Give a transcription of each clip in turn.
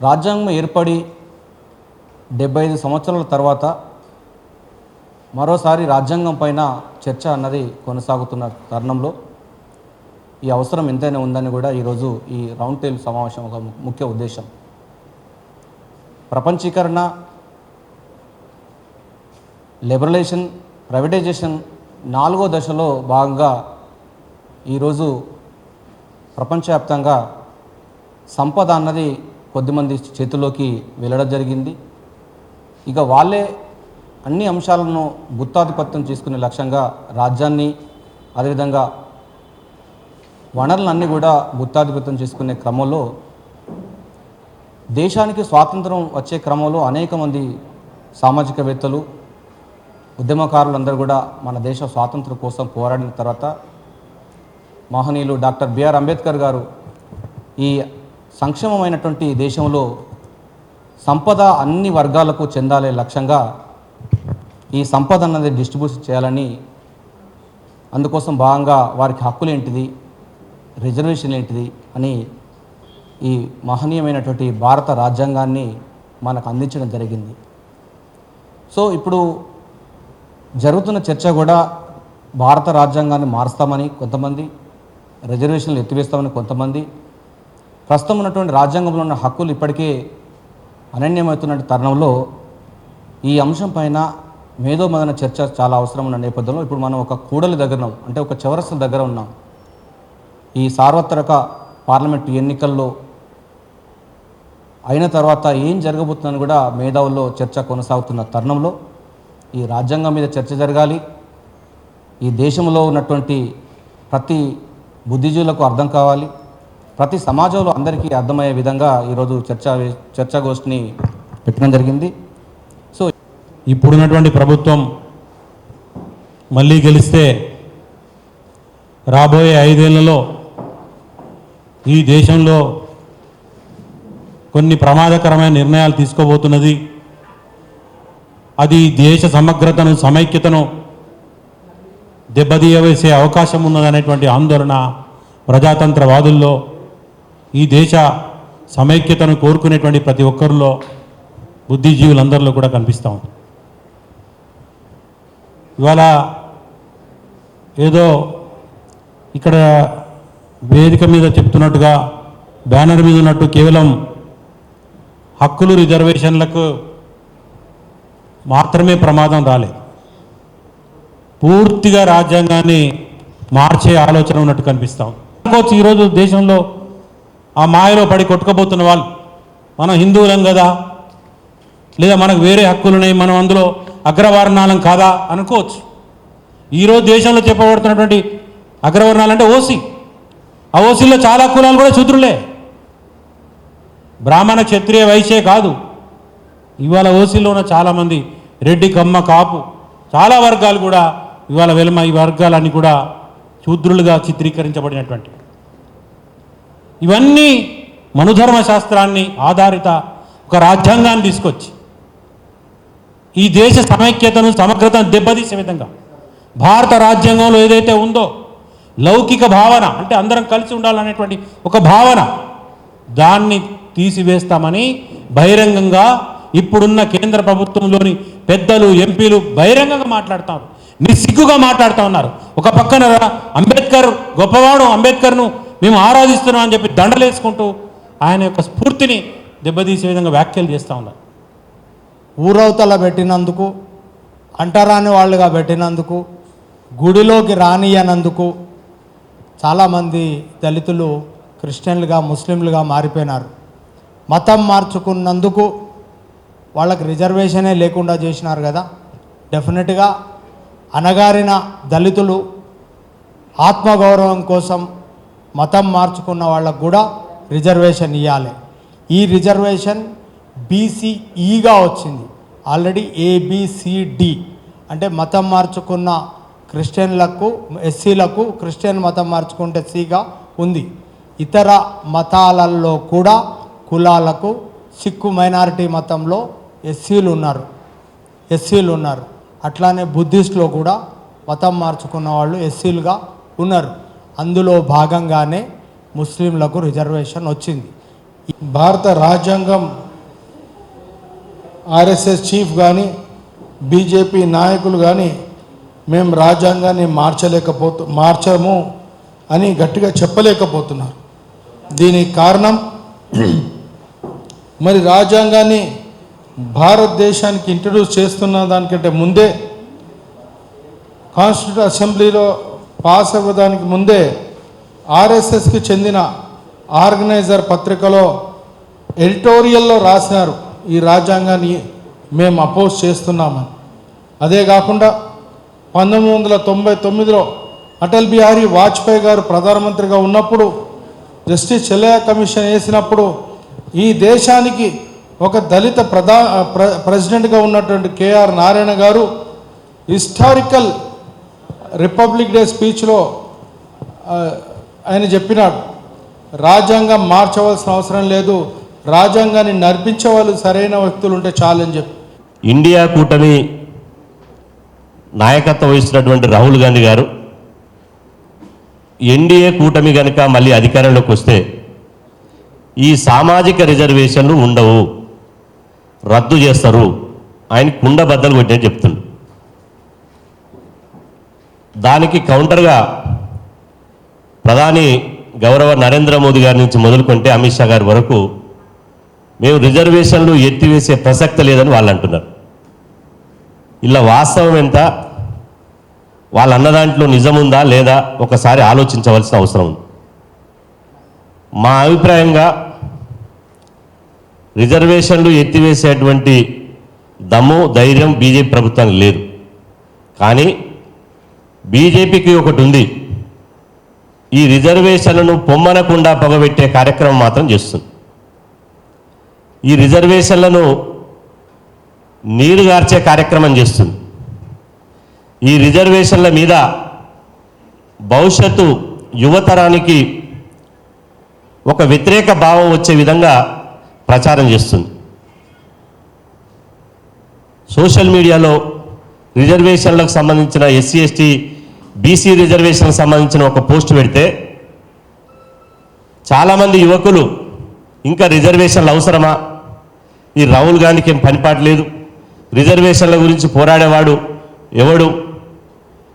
రాజ్యాంగం ఏర్పడి డెబ్బై ఐదు సంవత్సరాల తర్వాత మరోసారి రాజ్యాంగం పైన చర్చ అన్నది కొనసాగుతున్న తరుణంలో ఈ అవసరం ఎంతైనా ఉందని కూడా ఈరోజు ఈ రౌండ్ టేబుల్ సమావేశం ఒక ము- ముఖ్య ఉద్దేశం. ప్రపంచీకరణ లిబరలైజేషన్ ప్రైవేటైజేషన్ నాలుగో దశలో భాగంగా ఈరోజు ప్రపంచవ్యాప్తంగా సంపద అన్నది కొద్దిమంది చేతిలోకి వెళ్ళడం జరిగింది. ఇక వాళ్ళే అన్ని అంశాలను గుత్తాధిపత్యం చేసుకునే లక్ష్యంగా రాజ్యాన్ని అదేవిధంగా వనరులన్నీ కూడా గుత్తాధిపత్యం చేసుకునే క్రమంలో దేశానికి స్వాతంత్రం వచ్చే క్రమంలో అనేక మంది సామాజికవేత్తలు ఉద్యమకారులందరూ కూడా మన దేశ స్వాతంత్రం కోసం పోరాడిన తర్వాత మహనీయులు డాక్టర్ బిఆర్ అంబేద్కర్ గారు ఈ సంక్షేమమైనటువంటి దేశంలో సంపద అన్ని వర్గాలకు చెందాలే లక్ష్యంగా ఈ సంపద అన్నది డిస్ట్రిబ్యూషన్ చేయాలని అందుకోసం భాగంగా వారికి హక్కులు ఏంటిది? రిజర్వేషన్ ఏంటిది? అని ఈ మహనీయమైనటువంటి భారత రాజ్యాంగాన్ని మనకు అందించడం జరిగింది. సో ఇప్పుడు జరుగుతున్న చర్చ కూడా భారత రాజ్యాంగాన్ని మారుస్తామని కొంతమంది రిజర్వేషన్లు ఎత్తివేస్తామని కొంతమంది ప్రస్తుతం ఉన్నటువంటి రాజ్యాంగంలో ఉన్న హక్కులు ఇప్పటికే అనన్యమవుతున్న తరుణంలో ఈ అంశం పైన మేధోమదన చర్చ చాలా అవసరం ఉన్న నేపథ్యంలో ఇప్పుడు మనం ఒక కూడలి దగ్గర ఉన్నాం. అంటే ఒక చౌరస్తా దగ్గర ఉన్నాం. ఈ సార్వత్రిక పార్లమెంటు ఎన్నికల్లో అయిన తర్వాత ఏం జరగబోతుందని కూడా మేధావుల్లో చర్చ కొనసాగుతున్న తరుణంలో ఈ రాజ్యాంగం మీద చర్చ జరగాలి. ఈ దేశంలో ఉన్నటువంటి ప్రతి బుద్ధిజీవులకు అర్థం కావాలి. ప్రతి సమాజంలో అందరికీ అర్థమయ్యే విధంగా ఈరోజు చర్చా చర్చాగోష్ఠిని పెట్టడం జరిగింది. సో ఇప్పుడున్నటువంటి ప్రభుత్వం మళ్ళీ గెలిస్తే రాబోయే ఐదేళ్ళలో ఈ దేశంలో కొన్ని ప్రమాదకరమైన నిర్ణయాలు తీసుకోబోతున్నది. అది దేశ సమగ్రతను సమైక్యతను దెబ్బతీయవేసే అవకాశం ఉన్నదనేటువంటి ఆందోళన ప్రజాతంత్రవాదుల్లో ఈ దేశ సమైక్యతను కోరుకునేటువంటి ప్రతి ఒక్కరిలో బుద్ధిజీవులందరిలో కూడా కనిపిస్తూ ఉంది. ఇవాళ ఏదో ఇక్కడ వేదిక మీద చెప్తున్నట్టుగా బ్యానర్ మీద ఉన్నట్టు కేవలం హక్కులు రిజర్వేషన్లకు మాత్రమే ప్రమాదం రాలేదు. పూర్తిగా రాజ్యాంగాన్ని మార్చే ఆలోచన ఉన్నట్టు కనిపిస్తాం అనుకోవచ్చు ఈరోజు దేశంలో ఆ మాయలో పడి కొట్టుకోబోతున్న వాళ్ళు. మనం హిందువులం కదా? లేదా మనకు వేరే హక్కులు ఉన్నాయి మనం అందులో అగ్రవర్ణాలం కాదా అనుకోవచ్చు. ఈరోజు దేశంలో చెప్పబడుతున్నటువంటి అగ్రవర్ణాలంటే ఓసీ. ఆ ఓసీలో చాలా కులాలు కూడా శూద్రులే. బ్రాహ్మణ క్షత్రియ వైశ్యే కాదు. ఇవాళ ఓసీలో ఉన్న చాలామంది రెడ్డి కమ్మ కాపు చాలా వర్గాలు కూడా ఇవాళ వెలమ ఈ వర్గాలన్నీ కూడా శూద్రులుగా చిత్రీకరించబడినటువంటి ఇవన్నీ మనుధర్మ శాస్త్రాన్ని ఆధారిత ఒక రాజ్యాంగాన్ని తీసుకొచ్చి ఈ దేశ సమైక్యతను సమగ్రతను దెబ్బతీసే విధంగా భారత రాజ్యాంగంలో ఏదైతే ఉందో లౌకిక భావన అంటే అందరం కలిసి ఉండాలనేటువంటి ఒక భావన దాన్ని తీసివేస్తామని బహిరంగంగా ఇప్పుడున్న కేంద్ర ప్రభుత్వంలోని పెద్దలు ఎంపీలు బహిరంగంగా మాట్లాడుతారు. నిస్సిగ్గుగా మాట్లాడుతూ ఉన్నారు. ఒక పక్కన అంబేద్కర్ గొప్పవాడు అంబేద్కర్ను మేము ఆరాధిస్తున్నాం అని చెప్పి దండలేసుకుంటూ ఆయన యొక్క స్ఫూర్తిని దెబ్బతీసే విధంగా వ్యాఖ్యలు చేస్తూ ఉన్నారు. ఊరవతల పెట్టినందుకు అంటరాని వాళ్ళుగా పెట్టినందుకు గుడిలోకి రానియనందుకు చాలామంది దళితులు క్రిస్టియన్లుగా ముస్లింలుగా మారిపోయినారు. మతం మార్చుకున్నందుకు వాళ్ళకి రిజర్వేషనే లేకుండా చేసినారు కదా. డెఫినెట్గా అనగారిన దళితులు ఆత్మగౌరవం కోసం మతం మార్చుకున్న వాళ్ళకు కూడా రిజర్వేషన్ ఇవ్వాలి ఈ రిజర్వేషన్ బీసీఈగా వచ్చింది. Already ABCD. అంటే మతం మార్చుకున్న క్రిస్టియన్లకు ఎస్సీలకు క్రిస్టియన్ మతం మార్చుకుంటే సిగా ఉంది. ఇతర మతాలలో కూడా కులాలకు సిక్కు మైనారిటీ మతంలో ఎస్సీలు ఉన్నారు. ఎస్సీలు ఉన్నారు. అట్లానే బుద్ధిస్టులో కూడా మతం మార్చుకున్న వాళ్ళు ఎస్సీలుగా ఉన్నారు. అందులో భాగంగానే ముస్లింలకు రిజర్వేషన్ వచ్చింది. భారత రాజ్యాంగం ఆర్ఎస్ఎస్ చీఫ్ కానీ బీజేపీ నాయకులు కానీ మేము రాజ్యాంగాన్ని మార్చలేకపోతు మార్చము అని గట్టిగా చెప్పలేకపోతున్నారు. దీనికి కారణం మరి రాజ్యాంగాన్ని భారతదేశానికి ఇంట్రడ్యూస్ చేస్తున్న దానికంటే ముందే కాన్స్టిట్యూట్ అసెంబ్లీలో పాస్ అవ్వడానికి ముందే ఆర్ఎస్ఎస్కి చెందిన ఆర్గనైజర్ పత్రికలో ఎడిటోరియల్లో రాసినారు ఈ రాజ్యాంగాన్ని మేము అపోజ్ చేస్తున్నామని. అదే కాకుండా పంతొమ్మిది వందల తొంభై తొమ్మిదిలో అటల్ బిహారీ వాజ్పేయి గారు ప్రధానమంత్రిగా ఉన్నప్పుడు జస్టిస్ చెల్లయ్య కమిషన్ వేసినప్పుడు ఈ దేశానికి ఒక దళిత ప్రధా ప్ర ప్రెసిడెంట్గా ఉన్నటువంటి కేఆర్ నారాయణ గారు హిస్టారికల్ రిపబ్లిక్ డే స్పీచ్లో ఆయన చెప్పినాడు రాజ్యాంగం మార్చవలసిన అవసరం లేదు రాజ్యాంగాన్ని నడిపించే వాళ్ళు సరైన వ్యక్తులు ఉంటే చాలని చెప్పి. ఇండియా కూటమి నాయకత్వం వహిస్తున్నటువంటి రాహుల్ గాంధీ గారు ఎన్డీఏ కూటమి కనుక మళ్ళీ అధికారంలోకి వస్తే ఈ సామాజిక రిజర్వేషన్లు ఉండవు రద్దు చేస్తారు ఆయన కుండ బద్దలు కొట్టినట్టు దానికి కౌంటర్గా ప్రధాని గౌరవ నరేంద్ర మోదీ గారి నుంచి మొదలుకుంటే అమిత్ షా గారి వరకు మేము రిజర్వేషన్లు ఎత్తివేసే ప్రసక్తి లేదని వాళ్ళు అంటున్నారు. ఇలా వాస్తవం ఎంత? వాళ్ళు అన్న దాంట్లో నిజముందా లేదా ఒకసారి ఆలోచించవలసిన అవసరం ఉంది. మా అభిప్రాయంగా రిజర్వేషన్లు ఎత్తివేసేటువంటి దమ్ము ధైర్యం బీజేపీ ప్రభుత్వానికి లేదు. కానీ బీజేపీకి ఒకటి ఉంది. ఈ రిజర్వేషన్లను పొమ్మనకుండా పొగబెట్టే కార్యక్రమం మాత్రం చేస్తుంది. ఈ రిజర్వేషన్లను నీరుగార్చే కార్యక్రమం చేస్తుంది. ఈ రిజర్వేషన్ల మీద భవిష్యత్తు యువతరానికి ఒక వ్యతిరేక భావం వచ్చే విధంగా ప్రచారం చేస్తుంది. సోషల్ మీడియాలో రిజర్వేషన్లకు సంబంధించిన ఎస్సీ ఎస్టీ బీసీ రిజర్వేషన్ సంబంధించిన ఒక పోస్ట్ పెడితే చాలామంది యువకులు ఇంకా రిజర్వేషన్లు అవసరమా? ఈ రాహుల్ గాంధీకి ఏం పనిపాటు లేదు. రిజర్వేషన్ల గురించి పోరాడేవాడు ఎవడు?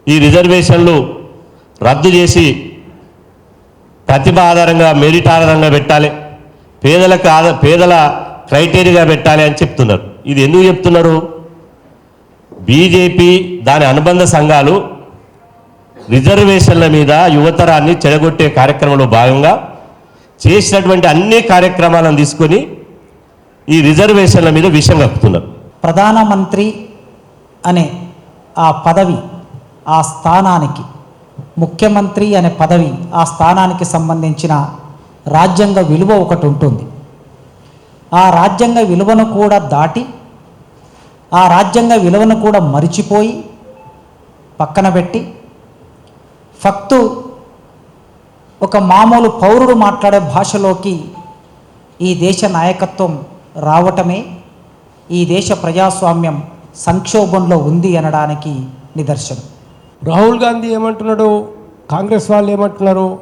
ఈ రిజర్వేషన్లు రద్దు చేసి ప్రతిభ ఆధారంగా మెరిట్ ఆధారంగా పెట్టాలి. పేదలకు ఆధా పేదల క్రైటీరియాగా పెట్టాలి అని చెప్తున్నారు. ఇది ఎందుకు చెప్తున్నారు? బీజేపీ దాని అనుబంధ సంఘాలు రిజర్వేషన్ల మీద యువతరాన్ని చెడగొట్టే కార్యక్రమంలో భాగంగా చేసినటువంటి అన్ని కార్యక్రమాలను తీసుకొని ఈ రిజర్వేషన్ల మీద విషయం కప్పుతున్నారు ప్రధానమంత్రి అనే ఆ పదవి ఆ స్థానానికి ముఖ్యమంత్రి అనే పదవి ఆ స్థానానికి సంబంధించిన రాజ్యాంగ విలువ ఒకటి ఉంటుంది. ఆ రాజ్యాంగ విలువను కూడా దాటి ఆ రాజ్యాంగ విలువను కూడా మరిచిపోయి పక్కన పెట్టి ఫక్తు ఒక మామూలు పౌరుడు మాట్లాడే భాషలోకి ఈ దేశ నాయకత్వం రావటమే ఈ దేశ ప్రజాస్వామ్యం సంక్షోభంలో ఉంది అనడానికి నిదర్శనం. రాహుల్ గాంధీ ఏమంటున్నాడు? కాంగ్రెస్ వాళ్ళు ఏమంటున్నారు?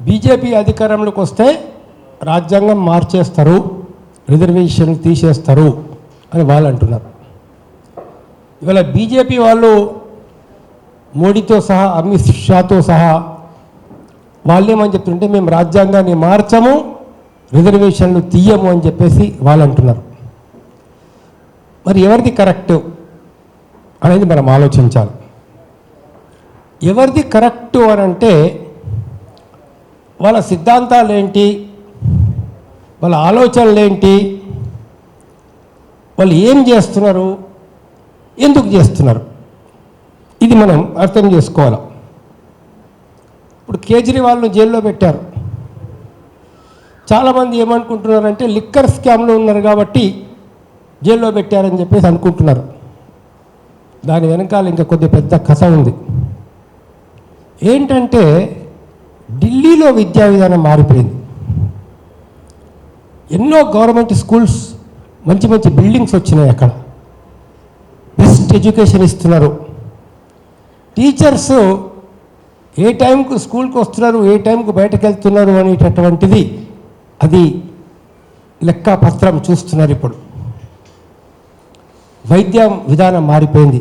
బీజేపీ అధికారంలోకి వస్తే రాజ్యాంగం మార్చేస్తారు రిజర్వేషన్ తీసేస్తారు అని వాళ్ళు అంటున్నారు. ఇవాళ బీజేపీ వాళ్ళు మోడీతో సహా అమిత్ షాతో సహా వాళ్ళేమని చెప్తుంటే మేము రాజ్యాంగాన్ని మార్చము రిజర్వేషన్లు తీయము అని చెప్పేసి వాళ్ళు అంటున్నారు. మరి ఎవరిది కరెక్ట్ అనేది మనం ఆలోచించాలి. ఎవరిది కరెక్టు అని అంటే వాళ్ళ సిద్ధాంతాలు ఏంటి వాళ్ళ ఆలోచనలు ఏంటి వాళ్ళు ఏం చేస్తున్నారు ఎందుకు చేస్తున్నారు? మనం అర్థం చేసుకోవాలి? ఇప్పుడు కేజ్రీవాల్ను జైల్లో పెట్టారు. చాలామంది ఏమనుకుంటున్నారంటే లిక్కర్ స్కామ్లో ఉన్నారు కాబట్టి జైల్లో పెట్టారని చెప్పేసి అనుకుంటున్నారు. దాని వెనకాల ఇంకా కొద్ది పెద్ద కథ ఉంది. ఏంటంటే ఢిల్లీలో విద్యా విధానం మారిపోయింది. ఎన్నో గవర్నమెంట్ స్కూల్స్ మంచి మంచి బిల్డింగ్స్ వచ్చినాయి అక్కడ. బెస్ట్ ఎడ్యుకేషన్ ఇస్తున్నారు. టీచర్స్ ఏ టైంకు స్కూల్కి వస్తున్నారు ఏ టైంకు బయటకు వెళ్తున్నారు అనేటటువంటిది అది లెక్కపత్రం చూస్తున్నారు ఇప్పుడు. వైద్యం విధానం మారిపోయింది.